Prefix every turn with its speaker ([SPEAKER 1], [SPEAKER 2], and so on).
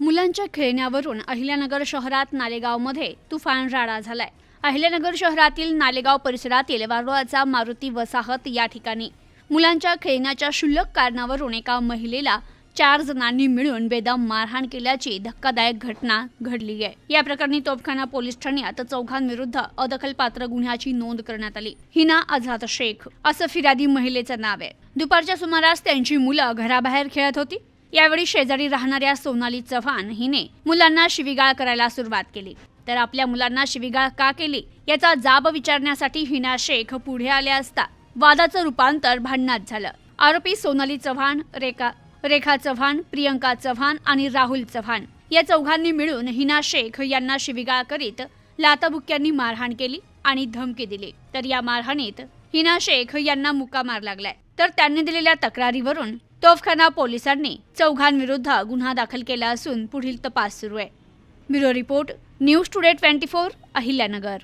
[SPEAKER 1] मुलांच्या खेळण्यावरून अहिल्यानगर शहरात नालेगावमध्ये तुफान राडा झालाय. अहिल्यानगर शहरातील नालेगाव परिसरातील वारुळाचा मारुती वसाहत या ठिकाणी. मुलांच्या खेळण्याच्या क्षुल्लक कारणावरून एका महिलेला चार जणांनी मिळून बेदम मारहाण केल्याची धक्कादायक घटना घडली आहे. या प्रकरणी तोफखाना पोलीस ठाण्यात चौघांविरुद्ध अदखलपात्र गुन्ह्याची नोंद करण्यात आली. हिना आझाद शेख असं फिर्यादी महिलेचं नाव आहे. दुपारच्या सुमारास त्यांची मुलं घराबाहेर खेळत होती. यावेळी शेजारी राहणाऱ्या सोनाली चव्हाण हिने मुलांना शिवीगाळ करायला सुरुवात केली. तर आपल्या मुलांना शिवीगाळ का केली याचा जाब विचारण्यासाठी हिना शेख पुढे आल्या असता वादाचं रूपांतर भांडणात झालं. आरोपी सोनाली चव्हाण रेखा रेखा चव्हाण प्रियंका चव्हाण आणि राहुल चव्हाण या चौघांनी मिळून हिना शेख यांना शिवीगाळ करीत लाताबुक्यांनी मारहाण केली आणि धमकी दिली. तर या मारहाणीत हिना शेख यांना मुक्का मार लागलाय. तर त्यांनी दिलेल्या तक्रारीवरून तोफखाना पोलिसांनी चौघांविरुद्ध गुन्हा दाखल केला असून पुढील तपास सुरू आहे. Bureau report news today twenty four Ahilyanagar.